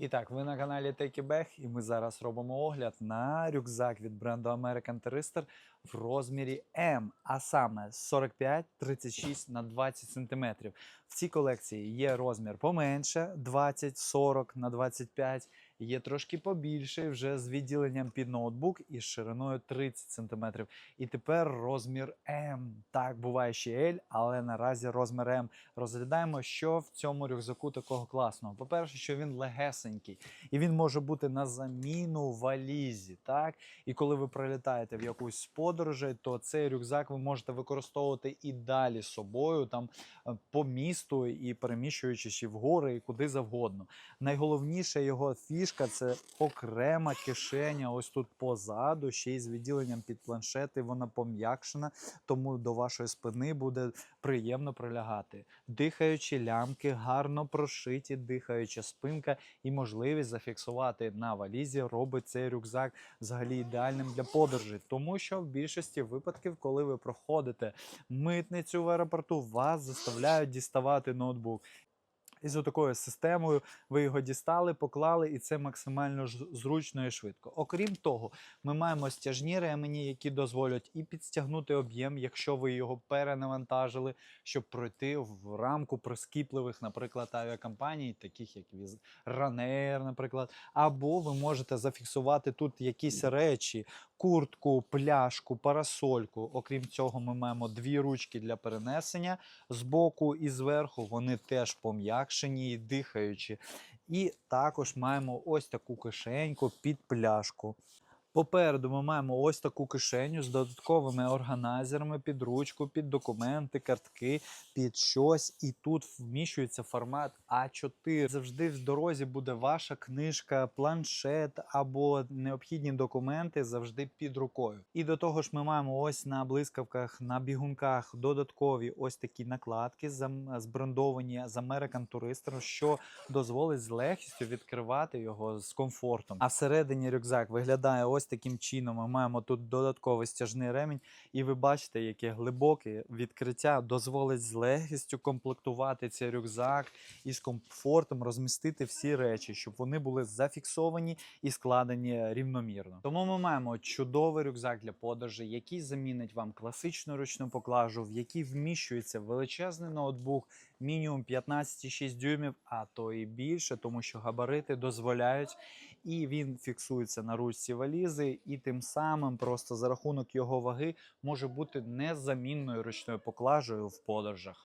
І так, ви на каналі Take Back, і ми зараз робимо огляд на рюкзак від бренду American Tourister в розмірі М, а саме 45-36 на 20 см. В цій колекції є розмір поменше 20-40 на 25 Є трошки побільший вже з відділенням під ноутбук і з шириною 30 см. І тепер розмір М. Так, буває ще L, але наразі розмір М. Розглядаємо, що в цьому рюкзаку такого класного. По-перше, що він легесенький, і він може бути на заміну валізі. Так? І коли ви прилітаєте в якусь подорожей, то цей рюкзак ви можете використовувати і далі з собою, там е, по місту і переміщуючись і в гори, і куди завгодно. Найголовніша його фішка це окрема кишеня. Ось тут позаду, ще й з відділенням під планшети. Вона пом'якшена, тому до вашої спини буде приємно прилягати. Дихаючі лямки, гарно прошиті, дихаюча спинка і можливість зафіксувати на валізі робить цей рюкзак взагалі ідеальним для подорожей, тому що в більшості випадків, коли ви проходите митницю в аеропорту, вас заставляють діставати ноутбук. І з такою системою ви його дістали, поклали, і це максимально зручно і швидко. Окрім того, ми маємо стяжні ремені, які дозволять і підстягнути об'єм, якщо ви його перенавантажили, щоб пройти в рамку прискіпливих, наприклад, авіакомпаній, таких як Ryanair, наприклад. Або ви можете зафіксувати тут якісь речі, куртку, пляшку, парасольку. Окрім цього, ми маємо дві ручки для перенесення збоку і зверху. Вони теж пом'якшені і дихаючі. І також маємо ось таку кишеньку під пляшку. Попереду ми маємо ось таку кишеню з додатковими органайзерами під ручку, під документи, картки, під щось. І тут вміщується формат А4. Завжди в дорозі буде ваша книжка, планшет або необхідні документи завжди під рукою. І до того ж, ми маємо ось на блискавках, на бігунках додаткові ось такі накладки збрендовані з American Tourister, що дозволить з легкістю відкривати його з комфортом. А всередині рюкзак виглядає ось таким чином. Ми маємо тут додатковий стяжний ремінь, і ви бачите, яке глибоке відкриття дозволить з легкістю комплектувати цей рюкзак і з комфортом розмістити всі речі, щоб вони були зафіксовані і складені рівномірно. Тому ми маємо чудовий рюкзак для подорожей, який замінить вам класичну ручну поклажу, в який вміщується величезний ноутбук, мінімум 15,6 дюймів, а то і більше, тому що габарити дозволяють, і він фіксується на ручці валізи, і тим самим просто за рахунок його ваги може бути незамінною ручною поклажею в подорожах.